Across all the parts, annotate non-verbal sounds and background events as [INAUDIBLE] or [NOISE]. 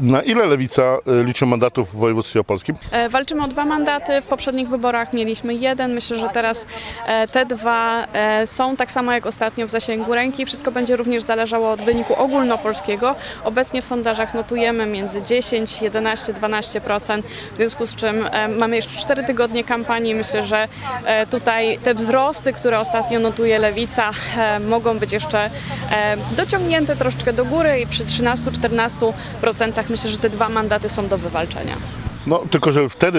Na ile lewica y, liczy mandatów w województwie opolskim? E, Walczymy o dwa mandaty. W poprzednich wyborach mieliśmy jeden. Myślę, że teraz e, te dwa e, są tak samo jak ostatnio w zasięgu ręki. Wszystko będzie również zależało od wyniku ogólnopolskiego. Obecnie w sondażach notujemy między 10, 11, 12%, w związku z czym e, mamy jeszcze 4 tygodnie kampanii. Myślę, że e, tutaj te wzrosty, które ostatnio notuje lewica, e, mogą być jeszcze e, dociągnięte troszeczkę do góry i przy 13-14% myślę, że te dwa mandaty są do wywalczenia. No, tylko że wtedy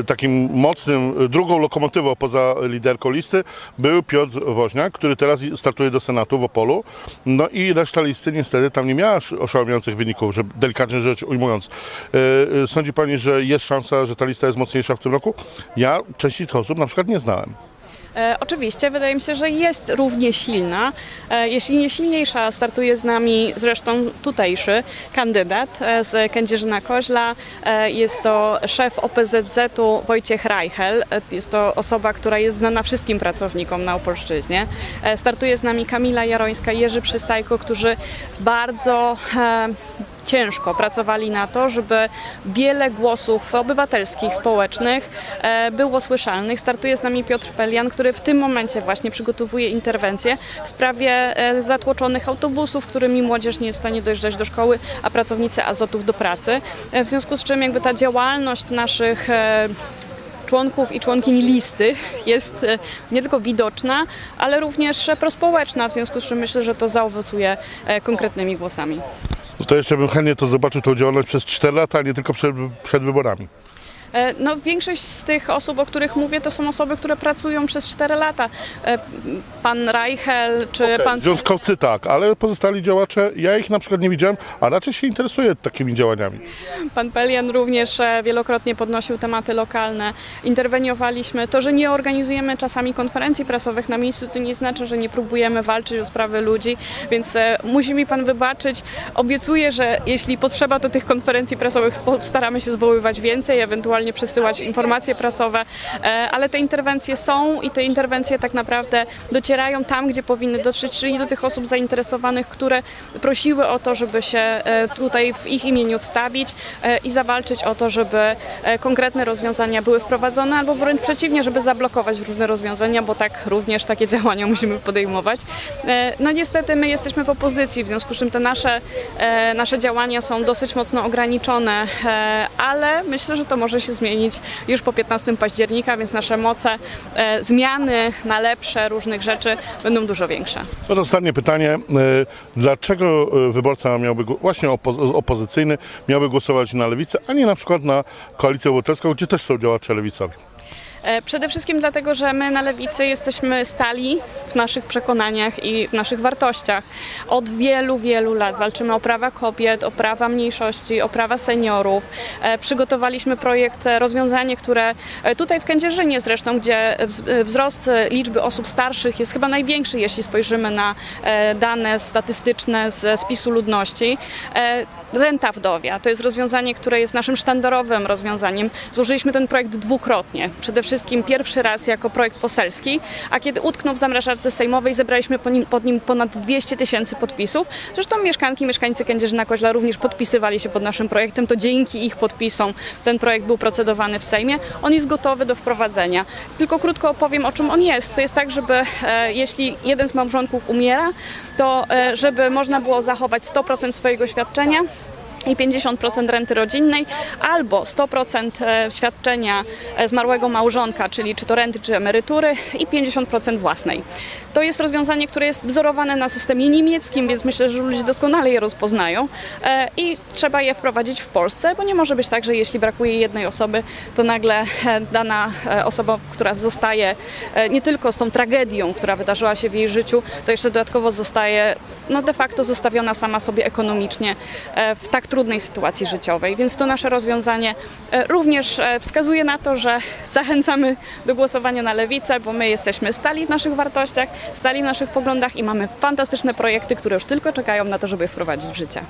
y, takim mocnym, y, drugą lokomotywą poza liderką listy był Piotr Woźniak, który teraz startuje do Senatu w Opolu. No i reszta listy niestety tam nie miała sz- oszałamiających wyników, że delikatnie rzecz ujmując. Y, y, sądzi Pani, że jest szansa, że ta lista jest mocniejsza w tym roku? Ja części tych osób na przykład nie znałem. E, oczywiście, wydaje mi się, że jest równie silna. E, jeśli nie silniejsza, startuje z nami zresztą tutejszy kandydat e, z Kędzierzyna Koźla. Jest to szef OPZZ-u Wojciech Reichel. Jest to osoba, która jest znana wszystkim pracownikom na Opolszczyźnie. Startuje z nami Kamila Jarońska, Jerzy Przystajko, którzy bardzo ciężko pracowali na to, żeby wiele głosów obywatelskich, społecznych e, było słyszalnych. Startuje z nami Piotr Pelian, który w tym momencie właśnie przygotowuje interwencję w sprawie e, zatłoczonych autobusów, którymi młodzież nie jest w stanie dojeżdżać do szkoły, a pracownicy azotów do pracy. E, W związku z czym jakby ta działalność naszych członków i członkiń listy jest nie tylko widoczna, ale również prospołeczna, w związku z czym myślę, że to zaowocuje konkretnymi głosami. No To jeszcze bym chętnie to zobaczył, tą działalność przez 4 lata, a nie tylko przed, przed wyborami. E, No, większość z tych osób, o których mówię, to są osoby, które pracują przez 4 lata. E, Pan Reichel czy pan. Związkowcy tak, ale pozostali działacze, ja ich na przykład nie widziałem, a raczej się interesuję takimi działaniami. Pan Pelian również e, wielokrotnie podnosił tematy lokalne. Interweniowaliśmy. To, że nie organizujemy czasami konferencji prasowych na miejscu, to nie znaczy, że nie próbujemy walczyć o sprawy ludzi, więc musi mi pan wybaczyć. Obiecuję, że jeśli potrzeba, to tych konferencji prasowych staramy się zwoływać więcej, ewentualnie przesyłać informacje prasowe, e, ale te interwencje są i te interwencje tak naprawdę docierają tam, gdzie powinny dotrzeć, czyli do tych osób zainteresowanych, które prosiły o to, żeby się e, tutaj w ich imieniu wstawić e, i zawalczyć o to, żeby konkretne rozwiązania były wprowadzone, albo wręcz przeciwnie, żeby zablokować różne rozwiązania, bo tak również takie [LAUGHS] działania musimy podejmować. No niestety my jesteśmy w opozycji, w związku z czym te nasze, nasze działania są dosyć mocno ograniczone, ale myślę, że to może się zmienić już po 15 października, więc nasze moce e, zmiany na lepsze różnych rzeczy będą dużo większe. To ostatnie pytanie. E, Dlaczego e, wyborca miałby, właśnie opo- opozycyjny, miałby głosować na lewicę, a nie na przykład na koalicję obywatelską, gdzie też są działacze lewicowi? E, Przede wszystkim dlatego, że my na lewicy jesteśmy stali w naszych przekonaniach i w naszych wartościach. Od wielu, wielu lat walczymy o prawa kobiet, o prawa mniejszości, o prawa seniorów. E, Przygotowaliśmy projekt, e, rozwiązanie, które tutaj w Kędzierzynie zresztą, gdzie wz- wzrost liczby osób starszych jest chyba największy, jeśli spojrzymy na dane statystyczne z spisu ludności. Renta wdowia to jest rozwiązanie, które jest naszym sztandarowym rozwiązaniem. Złożyliśmy ten projekt dwukrotnie. Przede wszystkim pierwszy raz jako projekt poselski, a kiedy utknął w zamrażarce sejmowej, zebraliśmy po nim, pod nim ponad 200 tysięcy podpisów. Zresztą mieszkanki, mieszkańcy Kędzierzyna Koźla również podpisywali się pod naszym projektem. To dzięki ich podpisom ten projekt był procedowany w Sejmie. On jest gotowy do wprowadzenia. Tylko krótko opowiem, o czym on jest. To jest tak, żeby e, jeśli jeden z małżonków umiera, to e, żeby można było zachować 100% swojego świadczenia i 50% renty rodzinnej, albo 100% e, świadczenia e, zmarłego małżonka, czyli czy to renty, czy emerytury, i 50% własnej. To jest rozwiązanie, które jest wzorowane na systemie niemieckim, więc myślę, że ludzie doskonale je rozpoznają e, i trzeba je wprowadzić w Polsce, bo nie może być tak, że jeśli brakuje jednej osoby, to nagle dana osoba, która zostaje nie tylko z tą tragedią, która wydarzyła się w jej życiu, to jeszcze dodatkowo zostaje no de facto zostawiona sama sobie ekonomicznie w tak trudnej sytuacji życiowej. Więc to nasze rozwiązanie e, również e, wskazuje na to, że zachęcamy do głosowania na lewicę, bo my jesteśmy stali w naszych wartościach, stali w naszych poglądach i mamy fantastyczne projekty, które już tylko czekają na to, żeby wprowadzić w życie.